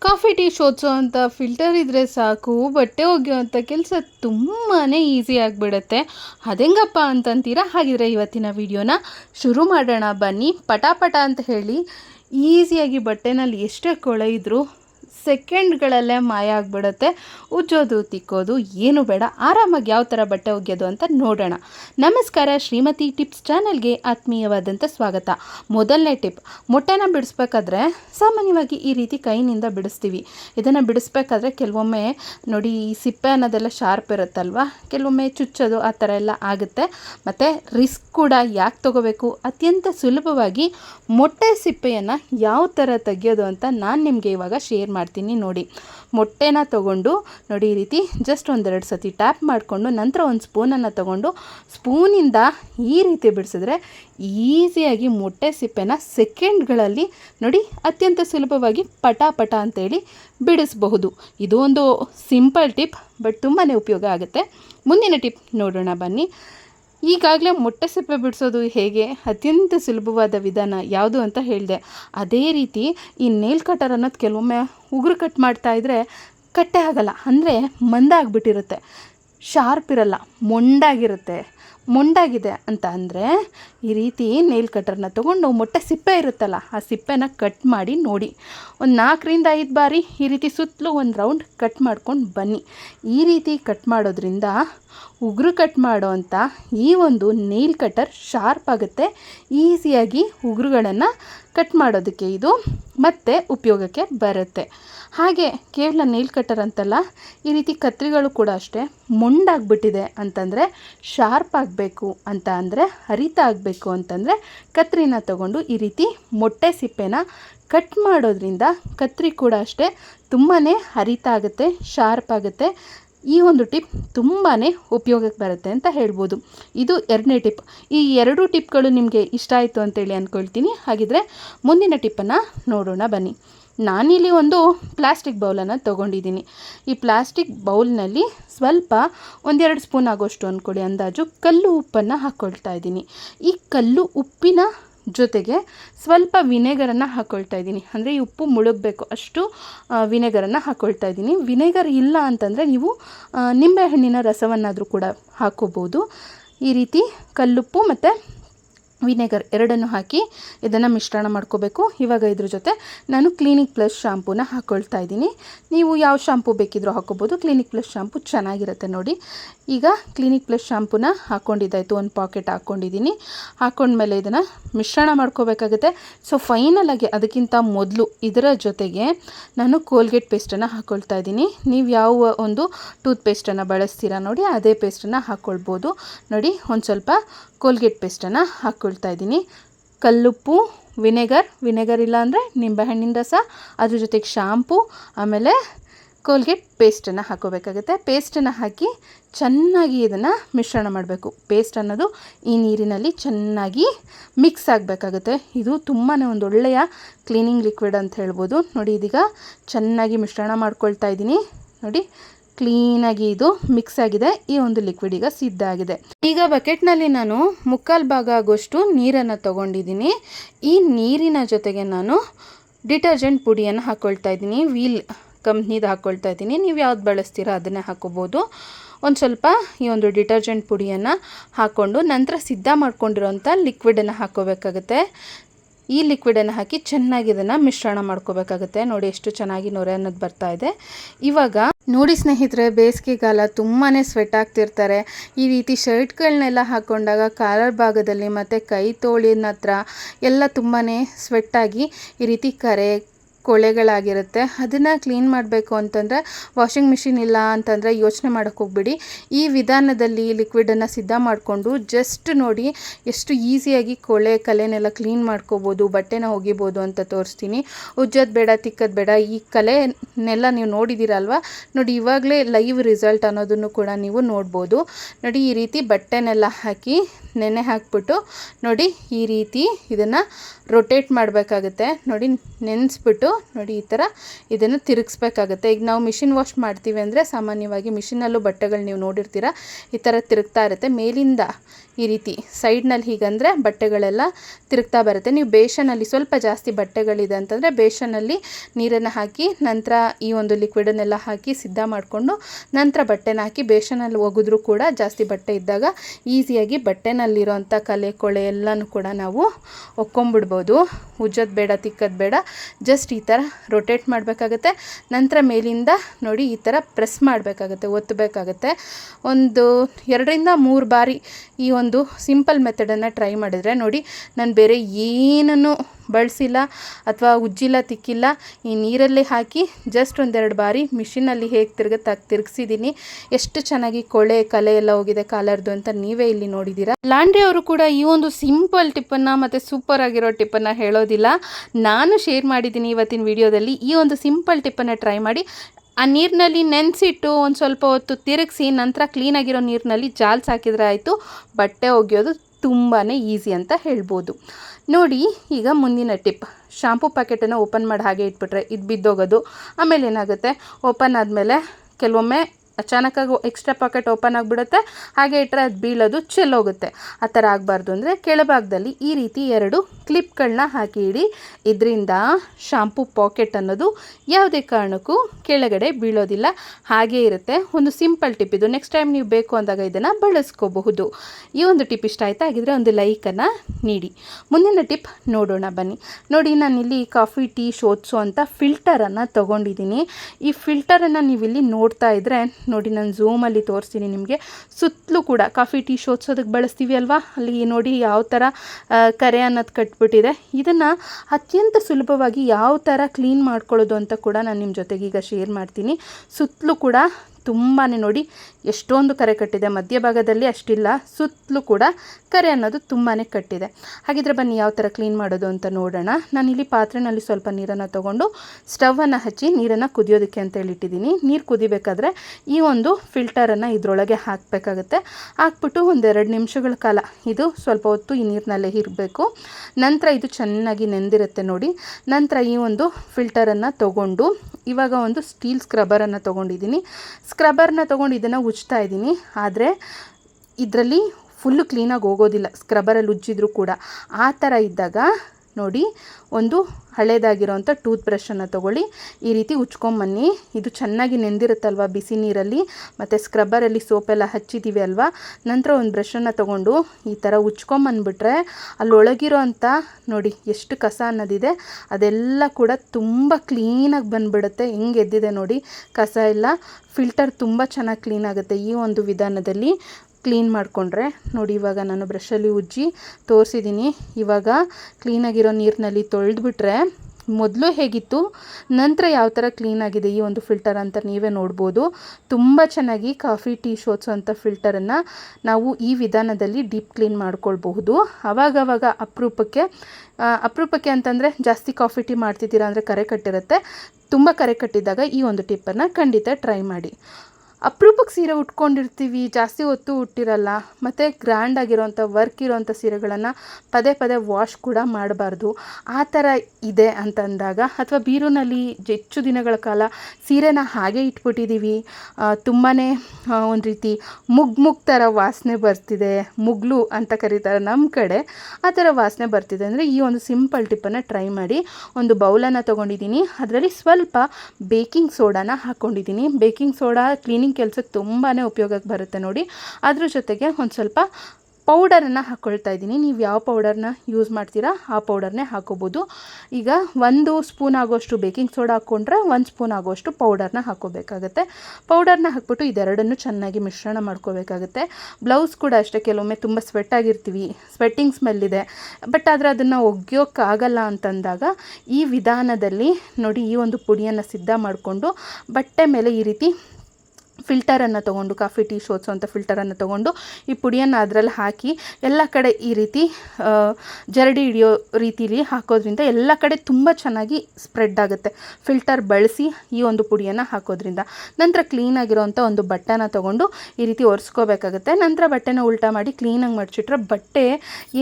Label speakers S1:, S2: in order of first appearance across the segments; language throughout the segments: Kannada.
S1: ಕಾಫಿ, ಟೀ ಶೋಧಿಸೋ ಅಂತ ಫಿಲ್ಟರ್ ಇದ್ದರೆ ಸಾಕು, ಬಟ್ಟೆ ಒಗೆಯುವಂಥ ಕೆಲಸ ತುಂಬಾ ಈಸಿ ಆಗಿಬಿಡುತ್ತೆ. ಅದೆಂಗಪ್ಪ ಅಂತಂತೀರಾ? ಹಾಗಿದ್ರೆ ಇವತ್ತಿನ ವಿಡಿಯೋನ ಶುರು ಮಾಡೋಣ. ಬನ್ನಿ, ಪಟಾಪಟ ಅಂತ ಹೇಳಿ ಈಸಿಯಾಗಿ ಬಟ್ಟೆನಲ್ಲಿ ಎಷ್ಟೇ ಕೊಳೆ ಇದ್ದರೂ ಸೆಕೆಂಡ್ಗಳಲ್ಲೇ ಮಾಯ ಆಗಿಬಿಡುತ್ತೆ. ಉಜ್ಜೋದು, ತಿಕ್ಕೋದು ಏನು ಬೇಡ. ಆರಾಮಾಗಿ ಯಾವ ಥರ ಬಟ್ಟೆ ಒಗೆಯೋದು ಅಂತ ನೋಡೋಣ. ನಮಸ್ಕಾರ, ಶ್ರೀಮತಿ ಟಿಪ್ಸ್ ಚಾನಲ್ಗೆ ಆತ್ಮೀಯವಾದಂಥ ಸ್ವಾಗತ. ಮೊದಲನೇ ಟಿಪ್, ಮೊಟ್ಟೆನ ಬಿಡಿಸ್ಬೇಕಾದ್ರೆ ಸಾಮಾನ್ಯವಾಗಿ ಈ ರೀತಿ ಕೈನಿಂದ ಬಿಡಿಸ್ತೀವಿ. ಇದನ್ನು ಬಿಡಿಸ್ಬೇಕಾದ್ರೆ ಕೆಲವೊಮ್ಮೆ ನೋಡಿ ಈ ಸಿಪ್ಪೆ ಅನ್ನೋದೆಲ್ಲ ಶಾರ್ಪ್ ಇರುತ್ತಲ್ವ? ಕೆಲವೊಮ್ಮೆ ಚುಚ್ಚೋದು ಆ ಥರ ಎಲ್ಲ ಆಗುತ್ತೆ. ಮತ್ತು ರಿಸ್ಕ್ ಕೂಡ ಯಾಕೆ ತಗೋಬೇಕು? ಅತ್ಯಂತ ಸುಲಭವಾಗಿ ಮೊಟ್ಟೆ ಸಿಪ್ಪೆಯನ್ನು ಯಾವ ಥರ ತೆಗೆಯೋದು ಅಂತ ನಾನು ನಿಮಗೆ ಇವಾಗ ಶೇರ್ ಮಾಡ್ತೀನಿ. ನೋಡಿ. ಮೊಟ್ಟೆನ ತೊಗೊಂಡು, ನೋಡಿ ಈ ರೀತಿ ಜಸ್ಟ್ ಒಂದೆರಡು ಸತಿ ಟ್ಯಾಪ್ ಮಾಡಿಕೊಂಡು, ನಂತರ ಒಂದು ಸ್ಪೂನನ್ನು ತೊಗೊಂಡು ಸ್ಪೂನಿಂದ ಈ ರೀತಿ ಬಿಡಿಸಿದ್ರೆ ಈಸಿಯಾಗಿ ಮೊಟ್ಟೆ ಸಿಪ್ಪೆನ ಸೆಕೆಂಡ್ಗಳಲ್ಲಿ ನೋಡಿ ಅತ್ಯಂತ ಸುಲಭವಾಗಿ ಪಟ ಪಟ ಅಂತೇಳಿ ಬಿಡಿಸಬಹುದು. ಇದು ಒಂದು ಸಿಂಪಲ್ ಟಿಪ್ ಬಟ್ ತುಂಬಾ ಉಪಯೋಗ ಆಗುತ್ತೆ. ಮುಂದಿನ ಟಿಪ್ ನೋಡೋಣ ಬನ್ನಿ. ಈಗಾಗಲೇ ಮೊಟ್ಟೆ ಸಿಪ್ಪೆ ಬಿಡಿಸೋದು ಹೇಗೆ? ಅತ್ಯಂತ ಸುಲಭವಾದ ವಿಧಾನ ಯಾವುದು ಅಂತ ಹೇಳಿದೆ. ಅದೇ ರೀತಿ ಈ ನೇಲ್ ಕಟರ್ ಅನ್ನೋದು ಕೆಲವೊಮ್ಮೆ ಉಗುರು ಕಟ್ ಮಾಡ್ತಾ ಇದ್ದರೆ ಕಟ್ಟೆ ಆಗಲ್ಲ. ಅಂದರೆ ಮಂದಾಗ್ಬಿಟ್ಟಿರುತ್ತೆ. ಶಾರ್ಪ್ ಇರಲ್ಲ. ಮೊಂಡಾಗಿರುತ್ತೆ. ಮೊಂಡಾಗಿದೆ ಅಂತ ಅಂದರೆ ಈ ರೀತಿ ನೇಲ್ ಕಟರ್ನ ತೊಗೊಂಡು ಮೊಟ್ಟೆ ಸಿಪ್ಪೆ ಇರುತ್ತಲ್ಲ, ಆ ಸಿಪ್ಪೆನ ಕಟ್ ಮಾಡಿ ನೋಡಿ. ಒಂದು ನಾಲ್ಕರಿಂದ ಐದು ಬಾರಿ ಈ ರೀತಿ ಸುತ್ತಲೂ ಒಂದು ರೌಂಡ್ ಕಟ್ ಮಾಡ್ಕೊಂಡು ಬನ್ನಿ. ಈ ರೀತಿ ಕಟ್ ಮಾಡೋದ್ರಿಂದ ಉಗುರು ಕಟ್ ಮಾಡೋ ಅಂಥ ಈ ಒಂದು ನೇಲ್ ಕಟರ್ ಶಾರ್ಪ್ ಆಗುತ್ತೆ. ಈಸಿಯಾಗಿ ಉಗುರುಗಳನ್ನು ಕಟ್ ಮಾಡೋದಕ್ಕೆ ಇದು ಮತ್ತೆ ಉಪಯೋಗಕ್ಕೆ ಬರುತ್ತೆ. ಹಾಗೆ ಕೇವಲ ನೇಲ್ ಕಟರ್ ಅಂತಲ್ಲ, ಈ ರೀತಿ ಕತ್ರಿಗಳು ಕೂಡ ಅಷ್ಟೇ ಮೊಂಡಾಗ್ಬಿಟ್ಟಿದೆ ಅಂತಂದರೆ ಶಾರ್ಪ್ ಆಗಬೇಕು ಅಂತ ಅಂದರೆ, ಹರಿತ ಆಗಬೇಕು ಅಂತಂದರೆ ಕತ್ರಿನ ತಗೊಂಡು ಈ ರೀತಿ ಮೊಟ್ಟೆ ಸಿಪ್ಪೆನ ಕಟ್ ಮಾಡೋದ್ರಿಂದ ಕತ್ರಿ ಕೂಡ ಅಷ್ಟೇ ತುಂಬಾ ಹರಿತ ಆಗುತ್ತೆ ಶಾರ್ಪ್ ಆಗುತ್ತೆ. ಈ ಒಂದು ಟಿಪ್ ತುಂಬಾ ಉಪಯೋಗಕ್ಕೆ ಬರುತ್ತೆ ಅಂತ ಹೇಳ್ಬೋದು. ಇದು ಎರಡನೇ ಟಿಪ್. ಈ ಎರಡು ಟಿಪ್ಗಳು ನಿಮಗೆ ಇಷ್ಟ ಆಯಿತು ಅಂತೇಳಿ ಅಂದ್ಕೊಳ್ತೀನಿ ಹಾಗಿದ್ರೆ ಮುಂದಿನ ಟಿಪ್ಪನ್ನು ನೋಡೋಣ ಬನ್ನಿ. ನಾನಿಲ್ಲಿ ಒಂದು ಪ್ಲಾಸ್ಟಿಕ್ ಬೌಲನ್ನು ತೊಗೊಂಡಿದ್ದೀನಿ. ಈ ಪ್ಲಾಸ್ಟಿಕ್ ಬೌಲ್ನಲ್ಲಿ ಸ್ವಲ್ಪ ಒಂದೆರಡು ಸ್ಪೂನ್ ಆಗೋಷ್ಟು ಅಂದ್ಕೊಳ್ಳಿ ಅಂದಾಜು ಕಲ್ಲು ಉಪ್ಪನ್ನು ಹಾಕ್ಕೊಳ್ತಾ ಇದ್ದೀನಿ. ಈ ಕಲ್ಲು ಉಪ್ಪಿನ ಜೊತೆಗೆ ಸ್ವಲ್ಪ ವಿನೆಗರನ್ನು ಹಾಕ್ಕೊಳ್ತಾ ಇದ್ದೀನಿ. ಅಂದರೆ ಈ ಉಪ್ಪು ಮುಳುಗಬೇಕು. ಅಷ್ಟು ವಿನೆಗರನ್ನು ಹಾಕ್ಕೊಳ್ತಾ ಇದ್ದೀನಿ. ವಿನೆಗರ್ ಇಲ್ಲ ಅಂತಂದರೆ ನೀವು ನಿಂಬೆಹಣ್ಣಿನ ರಸವನ್ನಾದರೂ ಕೂಡ ಹಾಕ್ಕೋಬೋದು ಈ ರೀತಿ ಕಲ್ಲುಪ್ಪು ಮತ್ತು ವಿನೆಗರ್ ಎರಡನ್ನು ಹಾಕಿ ಇದನ್ನು ಮಿಶ್ರಣ ಮಾಡ್ಕೋಬೇಕು. ಇವಾಗ ಇದ್ರ ಜೊತೆ ನಾನು ಕ್ಲಿನಿಕ್ ಪ್ಲಸ್ ಶಾಂಪೂನ ಹಾಕ್ಕೊಳ್ತಾ ಇದ್ದೀನಿ. ನೀವು ಯಾವ ಶಾಂಪೂ ಬೇಕಿದ್ರೂ ಹಾಕ್ಕೋಬೋದು ಕ್ಲಿನಿಕ್ ಪ್ಲಸ್ ಶಾಂಪೂ ಚೆನ್ನಾಗಿರುತ್ತೆ ನೋಡಿ. ಈಗ ಕ್ಲಿನಿಕ್ ಪ್ಲಸ್ ಶಾಂಪೂನ ಹಾಕ್ಕೊಂಡಿದ್ದಾಯಿತು ಒಂದು ಪಾಕೆಟ್ ಹಾಕ್ಕೊಂಡಿದ್ದೀನಿ ಹಾಕ್ಕೊಂಡ್ಮೇಲೆ ಇದನ್ನು ಮಿಶ್ರಣ ಮಾಡ್ಕೋಬೇಕಾಗುತ್ತೆ. ಸೊ ಫೈನಲಾಗಿ ಅದಕ್ಕಿಂತ ಮೊದಲು ಇದರ ಜೊತೆಗೆ ನಾನು ಕೋಲ್ಗೇಟ್ ಪೇಸ್ಟನ್ನು ಹಾಕ್ಕೊಳ್ತಾ ಇದ್ದೀನಿ. ನೀವು ಯಾವ ಒಂದು ಟೂತ್ ಪೇಸ್ಟನ್ನು ಬಳಸ್ತೀರಾ ನೋಡಿ, ಅದೇ ಪೇಸ್ಟನ್ನು ಹಾಕ್ಕೊಳ್ಬೋದು ನೋಡಿ, ಒಂದು ಸ್ವಲ್ಪ ಕೋಲ್ಗೇಟ್ ಪೇಸ್ಟನ್ನು ಹಾಕ್ಕೊಳ್ತಾ ಇದ್ದೀನಿ. ಕಲ್ಲುಪ್ಪು, ವಿನೆಗರ್ ವಿನೆಗರ್ ಇಲ್ಲ ಅಂದರೆ ನಿಂಬೆಹಣ್ಣಿನ ರಸ, ಅದ್ರ ಜೊತೆಗೆ ಶಾಂಪು, ಆಮೇಲೆ ಕೋಲ್ಗೇಟ್ ಪೇಸ್ಟನ್ನು ಹಾಕೋಬೇಕಾಗುತ್ತೆ. ಪೇಸ್ಟನ್ನು ಹಾಕಿ ಚೆನ್ನಾಗಿ ಇದನ್ನು ಮಿಶ್ರಣ ಮಾಡಬೇಕು. ಪೇಸ್ಟ್ ಅನ್ನೋದು ಈ ನೀರಿನಲ್ಲಿ ಚೆನ್ನಾಗಿ ಮಿಕ್ಸ್ ಆಗಬೇಕಾಗುತ್ತೆ. ಇದು ತುಂಬಾ ಒಂದು ಒಳ್ಳೆಯ ಕ್ಲೀನಿಂಗ್ ಲಿಕ್ವಿಡ್ ಅಂತ ಹೇಳ್ಬೋದು. ನೋಡಿ ಇದೀಗ ಚೆನ್ನಾಗಿ ಮಿಶ್ರಣ ಮಾಡ್ಕೊಳ್ತಾ ಇದ್ದೀನಿ. ನೋಡಿ ಕ್ಲೀನಾಗಿ ಇದು ಮಿಕ್ಸ್ ಆಗಿದೆ. ಈ ಒಂದು ಲಿಕ್ವಿಡ್ ಈಗ ಸಿದ್ಧ ಆಗಿದೆ. ಈಗ ಬಕೆಟ್ನಲ್ಲಿ ನಾನು ಮುಕ್ಕಾಲು ಭಾಗ ಆಗೋಷ್ಟು ನೀರನ್ನು ತಗೊಂಡಿದ್ದೀನಿ. ಈ ನೀರಿನ ಜೊತೆಗೆ ನಾನು ಡಿಟರ್ಜೆಂಟ್ ಪುಡಿಯನ್ನು ಹಾಕ್ಕೊಳ್ತಾ ಇದ್ದೀನಿ. ವೀಲ್ ಕಂಪ್ನಿದು ಹಾಕ್ಕೊಳ್ತಾ ಇದ್ದೀನಿ. ನೀವು ಯಾವ್ದು ಬಳಸ್ತೀರಾ ಅದನ್ನೇ ಹಾಕ್ಕೋಬೋದು ಒಂದು ಸ್ವಲ್ಪ ಈ ಒಂದು ಡಿಟರ್ಜೆಂಟ್ ಪುಡಿಯನ್ನು ಹಾಕ್ಕೊಂಡು ನಂತರ ಸಿದ್ಧ ಮಾಡ್ಕೊಂಡಿರೋಂಥ ಲಿಕ್ವಿಡನ್ನು ಹಾಕ್ಕೋಬೇಕಾಗುತ್ತೆ ಈ ಲಿಕ್ವಿಡನ್ನು ಹಾಕಿ ಚೆನ್ನಾಗಿ ಇದನ್ನು ಮಿಶ್ರಣ ಮಾಡ್ಕೋಬೇಕಾಗುತ್ತೆ. ನೋಡಿ ಎಷ್ಟು ಚೆನ್ನಾಗಿ ನೊರೆ ಅನ್ನೋದು ಬರ್ತಾ ಇದೆ. ಇವಾಗ ನೋಡಿ ಸ್ನೇಹಿತರೆ, ಬೇಸಿಗೆಗಾಲ ತುಂಬಾ ಸ್ವೆಟ್ ಆಗ್ತಿರ್ತಾರೆ. ಈ ರೀತಿ ಶರ್ಟ್ಗಳನ್ನೆಲ್ಲ ಹಾಕ್ಕೊಂಡಾಗ ಕಾಲರ್ ಭಾಗದಲ್ಲಿ ಮತ್ತು ಕೈ ತೋಳಿನ ಹತ್ರ ಎಲ್ಲ ತುಂಬಾ ಸ್ವೆಟ್ಟಾಗಿ ಈ ರೀತಿ ಕರೆ ಕೊಳೆಗಳಾಗಿರುತ್ತೆ ಅದನ್ನು ಕ್ಲೀನ್ ಮಾಡಬೇಕು ಅಂತಂದರೆ ವಾಷಿಂಗ್ ಮಿಷಿನ್ ಇಲ್ಲ ಅಂತಂದರೆ ಯೋಚನೆ ಮಾಡೋಕ್ಕೆ ಹೋಗ್ಬಿಡಿ. ಈ ವಿಧಾನದಲ್ಲಿ ಲಿಕ್ವಿಡನ್ನು ಸಿದ್ಧ ಮಾಡಿಕೊಂಡು ಜಸ್ಟ್ ನೋಡಿ ಎಷ್ಟು ಈಸಿಯಾಗಿ ಕೊಳೆ ಕಲೆನೆಲ್ಲ ಕ್ಲೀನ್ ಮಾಡ್ಕೋಬೋದು, ಬಟ್ಟೆನ ಒಗಿಬೋದು ಅಂತ ತೋರಿಸ್ತೀನಿ. ಉಜ್ಜೋದು ಬೇಡ, ತಿಕ್ಕೋದು ಬೇಡ, ಈ ಕಲೆನೆಲ್ಲ ನೀವು ನೋಡಿದ್ದೀರಲ್ವ ನೋಡಿ ಇವಾಗಲೇ ಲೈವ್ ರಿಸಲ್ಟ್ ಅನ್ನೋದನ್ನು ಕೂಡ ನೀವು ನೋಡ್ಬೋದು. ನೋಡಿ ಈ ರೀತಿ ಬಟ್ಟೆನೆಲ್ಲ ಹಾಕಿ ನೆನೆ ಹಾಕ್ಬಿಟ್ಟು ನೋಡಿ ಈ ರೀತಿ ಇದನ್ನು ರೊಟೇಟ್ ಮಾಡಬೇಕಾಗುತ್ತೆ. ನೋಡಿ ನೆನೆಸ್ಬಿಟ್ಟು ನೋಡಿ ಈ ಥರ ಇದನ್ನು ತಿರುಗಿಸ್ಬೇಕಾಗುತ್ತೆ. ಈಗ ನಾವು ಮಿಷಿನ್ ವಾಶ್ ಮಾಡ್ತೀವಿ ಅಂದರೆ ಸಾಮಾನ್ಯವಾಗಿ ಮಿಷಿನಲ್ಲೂ ಬಟ್ಟೆಗಳು ನೀವು ನೋಡಿರ್ತೀರ, ಈ ಥರ ತಿರುಗ್ತಾ ಇರುತ್ತೆ. ಮೇಲಿಂದ ಈ ರೀತಿ ಸೈಡ್ನಲ್ಲಿ ಹೀಗಂದರೆ ಬಟ್ಟೆಗಳೆಲ್ಲ ತಿರುಗ್ತಾ ಬರುತ್ತೆ. ನೀವು ಬೇಷನಲ್ಲಿ ಸ್ವಲ್ಪ ಜಾಸ್ತಿ ಬಟ್ಟೆಗಳಿದೆ ಅಂತಂದರೆ ಬೇಷನಲ್ಲಿ ನೀರನ್ನು ಹಾಕಿ ನಂತರ ಈ ಒಂದು ಲಿಕ್ವಿಡನ್ನೆಲ್ಲ ಹಾಕಿ ಸಿದ್ಧ ಮಾಡಿಕೊಂಡು ನಂತರ ಬಟ್ಟೆನ ಹಾಕಿ ಬೇಷನಲ್ಲಿ ಒಗೆದ್ರೂ ಕೂಡ ಜಾಸ್ತಿ ಬಟ್ಟೆ ಇದ್ದಾಗ ಈಸಿಯಾಗಿ ಬಟ್ಟೆನಲ್ಲಿರೋಂಥ ಕಲೆ, ಕೊಳೆ ಎಲ್ಲನೂ ಕೂಡ ನಾವು ಒಕ್ಕೊಂಬಿಡ್ಬೋದು. ಉಜ್ಜೋದು ಬೇಡ, ತಿಕ್ಕೋದು ಬೇಡ, ಜಸ್ಟ್ ಈ ಥರ ರೊಟೇಟ್ ಮಾಡಬೇಕಾಗತ್ತೆ. ನಂತರ ಮೇಲಿಂದ ನೋಡಿ ಈ ಥರ ಪ್ರೆಸ್ ಮಾಡಬೇಕಾಗತ್ತೆ ಒತ್ತಬೇಕಾಗತ್ತೆ ಒಂದು ಎರಡರಿಂದ ಮೂರು ಬಾರಿ ಈ ಒಂದು ಸಿಂಪಲ್ ಮೆಥಡನ್ನು ಟ್ರೈ ಮಾಡಿದರೆ ನೋಡಿ, ನಾನು ಬೇರೆ ಏನನ್ನು ಬಳಸಿಲ್ಲ ಅಥವಾ ಉಜ್ಜಿಲ್ಲ, ತಿಕ್ಕಿಲ್ಲ. ಈ ನೀರಲ್ಲಿ ಹಾಕಿ ಜಸ್ಟ್ ಒಂದೆರಡು ಬಾರಿ ಮಿಷಿನಲ್ಲಿ ಹೇಗೆ ತಿರುಗುತ್ತೆ ತಿರುಗಿಸಿದ್ದೀನಿ ಎಷ್ಟು ಚೆನ್ನಾಗಿ ಕೊಳೆ, ಕಲೆ ಎಲ್ಲ ಹೋಗಿದೆ ಕಾಲರ್ದು ಅಂತ ನೀವೇ ಇಲ್ಲಿ ನೋಡಿದ್ದೀರಾ ಲಾಂಡ್ರಿ ಅವರು ಕೂಡ ಈ ಒಂದು ಸಿಂಪಲ್ ಟಿಪ್ಪನ್ನು ಮತ್ತು ಸೂಪರ್ ಆಗಿರೋ ಟಿಪ್ಪನ್ನು ಹೇಳೋದಿಲ್ಲ. ನಾನು ಶೇರ್ ಮಾಡಿದ್ದೀನಿ ಇವತ್ತಿನ ವಿಡಿಯೋದಲ್ಲಿ ಈ ಒಂದು ಸಿಂಪಲ್ ಟಿಪ್ಪನ್ನು ಟ್ರೈ ಮಾಡಿ. ಆ ನೀರಿನಲ್ಲಿ ನೆನೆಸಿಟ್ಟು ಒಂದು ಸ್ವಲ್ಪ ಹೊತ್ತು ತಿರುಗಿಸಿ ನಂತರ ಕ್ಲೀನಾಗಿರೋ ನೀರಿನಲ್ಲಿ ಜಾಲ್ಸ್ ಹಾಕಿದರೆ ಆಯಿತು, ಬಟ್ಟೆ ಒಗೆಯೋದು ತುಂಬಾ ಈಸಿ ಅಂತ ಹೇಳ್ಬೋದು. ನೋಡಿ, ಈಗ ಮುಂದಿನ ಟಿಪ್ ಶಾಂಪೂ ಪ್ಯಾಕೆಟನ್ನು ಓಪನ್ ಮಾಡಿ ಹಾಗೆ ಇಟ್ಬಿಟ್ರೆ ಇದು ಬಿದ್ದೋಗೋದು. ಆಮೇಲೆ ಏನಾಗುತ್ತೆ? ಓಪನ್ ಆದಮೇಲೆ ಕೆಲವೊಮ್ಮೆ ಅಚಾನಕ್ಕಾಗಿ ಎಕ್ಸ್ಟ್ರಾ ಪಾಕೆಟ್ ಓಪನ್ ಆಗಿಬಿಡುತ್ತೆ. ಹಾಗೆ ಇಟ್ಟರೆ ಅದು ಬೀಳೋದು ಚೆಲ್ಲೋಗುತ್ತೆ. ಆ ಥರ ಆಗಬಾರ್ದು ಅಂದರೆ ಕೆಳಭಾಗದಲ್ಲಿ ಈ ರೀತಿ ಎರಡು ಕ್ಲಿಪ್ಗಳನ್ನ ಹಾಕಿ ಇಡಿ ಇದರಿಂದ ಶಾಂಪೂ ಪಾಕೆಟ್ ಅನ್ನೋದು ಯಾವುದೇ ಕಾರಣಕ್ಕೂ ಕೆಳಗಡೆ ಬೀಳೋದಿಲ್ಲ. ಹಾಗೇ ಇರುತ್ತೆ. ಒಂದು ಸಿಂಪಲ್ ಟಿಪ್ ಇದು. ನೆಕ್ಸ್ಟ್ ಟೈಮ್ ನೀವು ಬೇಕು ಅಂದಾಗ ಇದನ್ನು ಬಳಸ್ಕೋಬಹುದು. ಈ ಒಂದು ಟಿಪ್ ಇಷ್ಟ ಆಯ್ತಾ? ಹಾಗಿದ್ರೆ ಒಂದು ಲೈಕನ್ನು ನೀಡಿ. ಮುಂದಿನ ಟಿಪ್ ನೋಡೋಣ ಬನ್ನಿ. ನೋಡಿ, ನಾನಿಲ್ಲಿ ಕಾಫಿ ಟೀ ಶೋಧಿಸೋ ಅಂತ ಫಿಲ್ಟರನ್ನು ತೊಗೊಂಡಿದ್ದೀನಿ. ಈ ಫಿಲ್ಟರನ್ನು ನೀವಿಲ್ಲಿ ನೋಡ್ತಾ ಇದ್ದರೆ ನೋಡಿ ನಾನು ಝೂಮಲ್ಲಿ ತೋರಿಸ್ತೀನಿ ನಿಮಗೆ. ಸುತ್ತಲೂ ಕೂಡ ಕಾಫಿ ಟೀ ಶೋಧಿಸೋದಕ್ಕೆ ಬಳಸ್ತೀವಿ ಅಲ್ವಾ? ಅಲ್ಲಿ ನೋಡಿ ಯಾವ ಥರ ಕರೆ ಅನ್ನೋದು ಕಟ್ಬಿಟ್ಟಿದೆ. ಇದನ್ನು ಅತ್ಯಂತ ಸುಲಭವಾಗಿ ಯಾವ ಥರ ಕ್ಲೀನ್ ಮಾಡ್ಕೊಳ್ಳೋದು ಅಂತ ಕೂಡ ನಾನು ನಿಮ್ಮ ಜೊತೆಗೆ ಈಗ ಶೇರ್ ಮಾಡ್ತೀನಿ. ಸುತ್ತಲೂ ಕೂಡ ತುಂಬಾ ನೋಡಿ ಎಷ್ಟೊಂದು ಕರೆ ಕಟ್ಟಿದೆ. ಮಧ್ಯಭಾಗದಲ್ಲಿ ಅಷ್ಟಿಲ್ಲ, ಸುತ್ತಲೂ ಕೂಡ ಕರೆ ಅನ್ನೋದು ತುಂಬಾ ಕಟ್ಟಿದೆ. ಹಾಗಿದ್ರೆ ಬನ್ನಿ ಯಾವ ಥರ ಕ್ಲೀನ್ ಮಾಡೋದು ಅಂತ ನೋಡೋಣ. ನಾನಿಲ್ಲಿ ಪಾತ್ರೆನಲ್ಲಿ ಸ್ವಲ್ಪ ನೀರನ್ನು ತೊಗೊಂಡು ಸ್ಟವನ್ನು ಹಚ್ಚಿ ನೀರನ್ನು ಕುದಿಯೋದಕ್ಕೆ ಅಂತ ಹೇಳಿಟ್ಟಿದ್ದೀನಿ. ನೀರು ಕುದಿಬೇಕಾದ್ರೆ ಈ ಒಂದು ಫಿಲ್ಟರನ್ನು ಇದರೊಳಗೆ ಹಾಕಬೇಕಾಗುತ್ತೆ. ಹಾಕ್ಬಿಟ್ಟು ಒಂದೆರಡು ನಿಮಿಷಗಳ ಕಾಲ ಇದು ಸ್ವಲ್ಪ ಹೊತ್ತು ಈ ನೀರಿನಲ್ಲೇ ಇರಬೇಕು. ನಂತರ ಇದು ಚೆನ್ನಾಗಿ ನೆಂದಿರುತ್ತೆ ನೋಡಿ. ನಂತರ ಈ ಒಂದು ಫಿಲ್ಟರನ್ನು ತೊಗೊಂಡು ಇವಾಗ ಒಂದು ಸ್ಟೀಲ್ ಸ್ಕ್ರಬ್ಬರನ್ನು ತೊಗೊಂಡಿದ್ದೀನಿ. ಸ್ಕ್ರಬ್ಬರ್ನ ತೊಗೊಂಡು ಇದನ್ನು ಉಜ್ತಾ ಇದ್ದೀನಿ. ಆದರೆ ಇದರಲ್ಲಿ ಫುಲ್ಲು ಕ್ಲೀನಾಗಿ ಹೋಗೋದಿಲ್ಲ. ಸ್ಕ್ರಬ್ಬರಲ್ಲಿ ಉಜ್ಜಿದ್ರು ಕೂಡ. ಆ ಥರ ಇದ್ದಾಗ ನೋಡಿ, ಒಂದು ಹಳೇದಾಗಿರೋವಂಥ ಟೂತ್ ಬ್ರಷನ್ನು ತೊಗೊಳ್ಳಿ. ಈ ರೀತಿ ಉಚ್ಕೊಂಬನ್ನಿ ಇದು ಚೆನ್ನಾಗಿ ನೆಂದಿರುತ್ತಲ್ವ ಬಿಸಿ ನೀರಲ್ಲಿ? ಮತ್ತು ಸ್ಕ್ರಬ್ಬರಲ್ಲಿ ಸೋಪೆಲ್ಲ ಹಚ್ಚಿದ್ದೀವಿ ಅಲ್ವಾ? ನಂತರ ಒಂದು ಬ್ರಷನ್ನು ತೊಗೊಂಡು ಈ ಥರ ಉಚ್ಕೊಂಬಂದ್ಬಿಟ್ರೆ ಅಲ್ಲೊಳಗಿರೋ ಅಂಥ ನೋಡಿ ಎಷ್ಟು ಕಸ ಅನ್ನೋದಿದೆ. ಅದೆಲ್ಲ ಕೂಡ ತುಂಬ ಕ್ಲೀನಾಗಿ ಬಂದುಬಿಡುತ್ತೆ. ಹೆಂಗೆ ಎದ್ದಿದೆ ನೋಡಿ? ಕಸ ಎಲ್ಲ ಫಿಲ್ಟರ್ ತುಂಬ ಚೆನ್ನಾಗಿ ಕ್ಲೀನ್ ಆಗುತ್ತೆ ಈ ಒಂದು ವಿಧಾನದಲ್ಲಿ. ಕ್ಲೀನ್ ಮಾಡಿಕೊಂಡ್ರೆ, ನೋಡಿ ಇವಾಗ ನಾನು ಬ್ರಷಲ್ಲಿ ಉಜ್ಜಿ ತೋರಿಸಿದ್ದೀನಿ ಇವಾಗ ಕ್ಲೀನಾಗಿರೋ ನೀರಿನಲ್ಲಿ ತೊಳೆದ್ಬಿಟ್ರೆ ಮೊದಲು ಹೇಗಿತ್ತು, ನಂತರ ಯಾವ ಥರ ಕ್ಲೀನಾಗಿದೆ ಈ ಒಂದು ಫಿಲ್ಟರ್ ಅಂತ ನೀವೇ ನೋಡ್ಬೋದು. ತುಂಬ ಚೆನ್ನಾಗಿ ಕಾಫಿ ಟೀ ಶೋಧಿಸೋಂಥ ಫಿಲ್ಟರನ್ನು ನಾವು ಈ ವಿಧಾನದಲ್ಲಿ ಡೀಪ್ ಕ್ಲೀನ್ ಮಾಡ್ಕೊಳ್ಬಹುದು. ಅವಾಗವಾಗ ಅಪರೂಪಕ್ಕೆ ಅಪರೂಪಕ್ಕೆ ಅಂತಂದರೆ ಜಾಸ್ತಿ ಕಾಫಿ ಟೀ ಮಾಡ್ತಿದ್ದೀರಾ ಅಂದರೆ ಕರೆ ಕಟ್ಟಿರುತ್ತೆ. ತುಂಬ ಕರೆ ಕಟ್ಟಿದಾಗ ಈ ಒಂದು ಟಿಪ್ಪನ್ನು ಖಂಡಿತ ಟ್ರೈ ಮಾಡಿ. ಅಪರೂಪಕ್ಕೆ ಸೀರೆ ಉಟ್ಕೊಂಡಿರ್ತೀವಿ, ಜಾಸ್ತಿ ಹೊತ್ತು ಉಟ್ಟಿರಲ್ಲ, ಮತ್ತು ಗ್ರ್ಯಾಂಡ್ ಆಗಿರೋಂಥ ವರ್ಕ್ ಇರೋಂಥ ಸೀರೆಗಳನ್ನು ಪದೇ ಪದೇ ವಾಶ್ ಕೂಡ ಮಾಡಬಾರ್ದು. ಆ ಥರ ಇದೆ ಅಂತಂದಾಗ, ಅಥವಾ ಬೀರುನಲ್ಲಿ ಹೆಚ್ಚು ದಿನಗಳ ಕಾಲ ಸೀರೆನ ಹಾಗೆ ಇಟ್ಬಿಟ್ಟಿದ್ದೀವಿ. ತುಂಬಾ ಒಂದು ರೀತಿ ಮುಗ್ ಥರ ವಾಸನೆ ಬರ್ತಿದೆ. ಮುಗ್ಲು ಅಂತ ಕರೀತಾರೆ ನಮ್ಮ ಕಡೆ. ಆ ಥರ ವಾಸನೆ ಬರ್ತಿದೆ ಅಂದರೆ ಈ ಒಂದು ಸಿಂಪಲ್ ಟಿಪ್ಪನ್ನು ಟ್ರೈ ಮಾಡಿ ಒಂದು ಬೌಲನ್ನು ತೊಗೊಂಡಿದ್ದೀನಿ. ಅದರಲ್ಲಿ ಸ್ವಲ್ಪ ಬೇಕಿಂಗ್ ಸೋಡಾನ ಹಾಕ್ಕೊಂಡಿದ್ದೀನಿ ಬೇಕಿಂಗ್ ಸೋಡಾ ಕ್ಲೀನಿಂಗ್ ಕೆಲಸಕ್ಕೆ ತುಂಬಾ ಉಪಯೋಗಕ್ಕೆ ಬರುತ್ತೆ ನೋಡಿ. ಅದ್ರ ಜೊತೆಗೆ ಒಂದು ಸ್ವಲ್ಪ ಪೌಡರನ್ನು ಹಾಕ್ಕೊಳ್ತಾ ಇದ್ದೀನಿ. ನೀವು ಯಾವ ಪೌಡರ್ನ ಯೂಸ್ ಮಾಡ್ತೀರಾ ಆ ಪೌಡರ್ನೇ ಹಾಕೋಬೋದು. ಈಗ ಒಂದು ಸ್ಪೂನ್ ಆಗೋಷ್ಟು ಬೇಕಿಂಗ್ ಸೋಡಾ ಹಾಕ್ಕೊಂಡ್ರೆ ಒಂದು ಸ್ಪೂನ್ ಆಗೋಷ್ಟು ಪೌಡರ್ನ ಹಾಕೋಬೇಕಾಗುತ್ತೆ. ಪೌಡರ್ನ ಹಾಕ್ಬಿಟ್ಟು ಇದೆರಡನ್ನು ಚೆನ್ನಾಗಿ ಮಿಶ್ರಣ ಮಾಡ್ಕೋಬೇಕಾಗುತ್ತೆ. ಬ್ಲೌಸ್ ಕೂಡ ಅಷ್ಟೇ, ಕೆಲವೊಮ್ಮೆ ತುಂಬ ಸ್ವೆಟ್ ಆಗಿರ್ತೀವಿ ಸ್ವೆಟ್ಟಿಂಗ್ ಸ್ಮೆಲ್ ಇದೆ. ಬಟ್ ಆದರೆ ಅದನ್ನು ಒಗೆಯೋಕ್ಕಾಗಲ್ಲ ಅಂತಂದಾಗ ಈ ವಿಧಾನದಲ್ಲಿ ನೋಡಿ ಈ ಒಂದು ಪುಡಿಯನ್ನು ಸಿದ್ಧ ಮಾಡಿಕೊಂಡು ಬಟ್ಟೆ ಮೇಲೆ ಈ ರೀತಿ ಫಿಲ್ಟರನ್ನು ತೊಗೊಂಡು ಕಾಫಿ ಟೀ ಶೋಧಿಸೋಂಥ ಫಿಲ್ಟರನ್ನು ತೊಗೊಂಡು ಈ ಪುಡಿಯನ್ನು ಅದರಲ್ಲಿ ಹಾಕಿ ಎಲ್ಲ ಕಡೆ ಈ ರೀತಿ ಜರಡಿ ಹಿಡಿಯೋ ರೀತಿಲಿ ಹಾಕೋದ್ರಿಂದ ಎಲ್ಲ ಕಡೆ ತುಂಬ ಚೆನ್ನಾಗಿ ಸ್ಪ್ರೆಡ್ ಆಗುತ್ತೆ. ಫಿಲ್ಟರ್ ಬಳಸಿ ಈ ಒಂದು ಪುಡಿಯನ್ನು ಹಾಕೋದ್ರಿಂದ. ನಂತರ ಕ್ಲೀನಾಗಿರೋಂಥ ಒಂದು ಬಟ್ಟೆನ ತೊಗೊಂಡು ಈ ರೀತಿ ಒರೆಸ್ಕೋಬೇಕಾಗುತ್ತೆ. ನಂತರ ಬಟ್ಟೆನ ಉಲ್ಟಾ ಮಾಡಿ ಕ್ಲೀನಾಗಿ ಮಡಚಿಟ್ರೆ ಬಟ್ಟೆ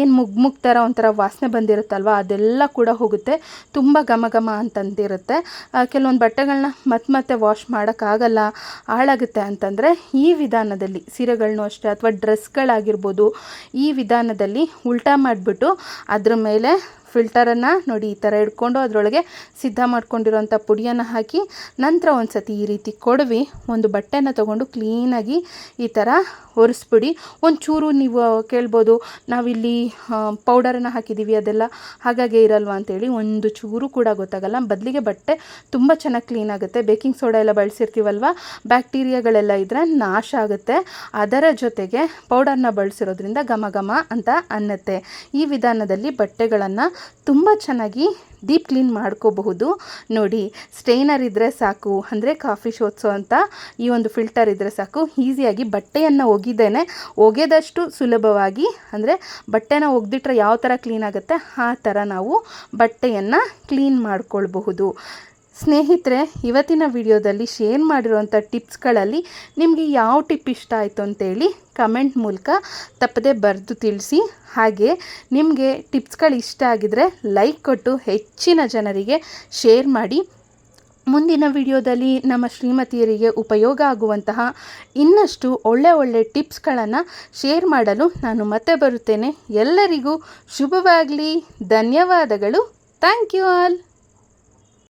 S1: ಏನು ಮುಗ್ ಥರ ಒಂಥರ ವಾಸನೆ ಬಂದಿರುತ್ತಲ್ವ, ಅದೆಲ್ಲ ಕೂಡ ಹೋಗುತ್ತೆ. ತುಂಬ ಘಮ ಘಮ ಅಂತಂದಿರುತ್ತೆ. ಕೆಲವೊಂದು ಬಟ್ಟೆಗಳನ್ನ ಮತ್ತೆ ಮತ್ತೆ ವಾಶ್ ಮಾಡೋಕ್ಕಾಗಲ್ಲ ಹಾಳಾಗುತ್ತೆ. ಹೇಗಿರುತ್ತೆ ಅಂತಂದರೆ ಈ ವಿಧಾನದಲ್ಲಿ ಸೀರೆಗಳನ್ನೂ ಅಷ್ಟೇ ಅಥವಾ ಡ್ರೆಸ್ಗಳಾಗಿರ್ಬೋದು ಈ ವಿಧಾನದಲ್ಲಿ ಉಲ್ಟಾ ಮಾಡಿಬಿಟ್ಟು ಅದ್ರ ಮೇಲೆ ಫಿಲ್ಟರನ್ನು ನೋಡಿ ಈ ಥರ ಇಟ್ಕೊಂಡು ಅದರೊಳಗೆ ಸಿದ್ಧ ಮಾಡ್ಕೊಂಡಿರೋಂಥ ಪುಡಿಯನ್ನು ಹಾಕಿ ನಂತರ ಒಂದು ಸತಿ ಈ ರೀತಿ ಕೊಡವಿ, ಒಂದು ಬಟ್ಟೆನ ತೊಗೊಂಡು ಕ್ಲೀನಾಗಿ ಈ ಥರ ಒರೆಸ್ಬಿಡಿ. ಒಂಚೂರು ನೀವು ಕೇಳ್ಬೋದು, ನಾವಿಲ್ಲಿ ಪೌಡರನ್ನು ಹಾಕಿದ್ದೀವಿ ಅದೆಲ್ಲ, ಹಾಗಾಗಿ ಇರಲ್ವ ಅಂತೇಳಿ ಒಂದು ಚೂರು ಕೂಡ ಗೊತ್ತಾಗಲ್ಲ. ಬದಲಿಗೆ ಬಟ್ಟೆ ತುಂಬ ಚೆನ್ನಾಗಿ ಕ್ಲೀನ್ ಆಗುತ್ತೆ. ಬೇಕಿಂಗ್ ಸೋಡಾ ಎಲ್ಲ ಬಳಸಿರ್ತೀವಲ್ವ ಬ್ಯಾಕ್ಟೀರಿಯಾಗಳೆಲ್ಲ ಇದ್ದರೆ ನಾಶ ಆಗುತ್ತೆ. ಅದರ ಜೊತೆಗೆ ಪೌಡರ್ನ ಬಳಸಿರೋದ್ರಿಂದ ಘಮ ಘಮ ಅಂತ ಅನ್ನತ್ತೆ. ಈ ವಿಧಾನದಲ್ಲಿ ಬಟ್ಟೆಗಳನ್ನು ತುಂಬ ಚೆನ್ನಾಗಿ ಡೀಪ್ ಕ್ಲೀನ್ ಮಾಡ್ಕೋಬಹುದು. ನೋಡಿ ಸ್ಟೇನರ್ ಇದ್ದರೆ ಸಾಕು, ಅಂದರೆ ಕಾಫಿ ಶೋತ್ಸೋ ಅಂತ ಈ ಒಂದು ಫಿಲ್ಟರ್ ಇದ್ದರೆ ಸಾಕು. ಈಸಿಯಾಗಿ ಬಟ್ಟೆಯನ್ನು ಒಗಿದೇನೆ, ಒಗೆದಷ್ಟು ಸುಲಭವಾಗಿ, ಅಂದರೆ ಬಟ್ಟೆನ ಒಗೆದಿಟ್ರೆ ಯಾವ ಥರ ಕ್ಲೀನ್ ಆಗುತ್ತೆ, ಆ ಥರ ನಾವು ಬಟ್ಟೆಯನ್ನು ಕ್ಲೀನ್ ಮಾಡ್ಕೊಳ್ಬಹುದು. ಸ್ನೇಹಿತರೆ, ಇವತ್ತಿನ ವಿಡಿಯೋದಲ್ಲಿ ಶೇರ್ ಮಾಡಿರುವಂಥ ಟಿಪ್ಸ್ಗಳಲ್ಲಿ ನಿಮಗೆ ಯಾವ ಟಿಪ್ ಇಷ್ಟ ಆಯಿತು ಅಂತೇಳಿ ಕಮೆಂಟ್ ಮೂಲಕ ತಪ್ಪದೆ ಬರೆದು ತಿಳಿಸಿ. ಹಾಗೆ ನಿಮಗೆ ಟಿಪ್ಸ್ಗಳು ಇಷ್ಟ ಆಗಿದರೆ ಲೈಕ್ ಕೊಟ್ಟು ಹೆಚ್ಚಿನ ಜನರಿಗೆ ಶೇರ್ ಮಾಡಿ. ಮುಂದಿನ ವಿಡಿಯೋದಲ್ಲಿ ನಮ್ಮ ಶ್ರೀಮತಿಯರಿಗೆ ಉಪಯೋಗ ಆಗುವಂತಹ ಇನ್ನಷ್ಟು ಒಳ್ಳೆ ಒಳ್ಳೆ ಟಿಪ್ಸ್ಗಳನ್ನು ಶೇರ್ ಮಾಡಲು ನಾನು ಮತ್ತೆ ಬರುತ್ತೇನೆ. ಎಲ್ಲರಿಗೂ ಶುಭವಾಗಲಿ. ಧನ್ಯವಾದಗಳು. Thank you all.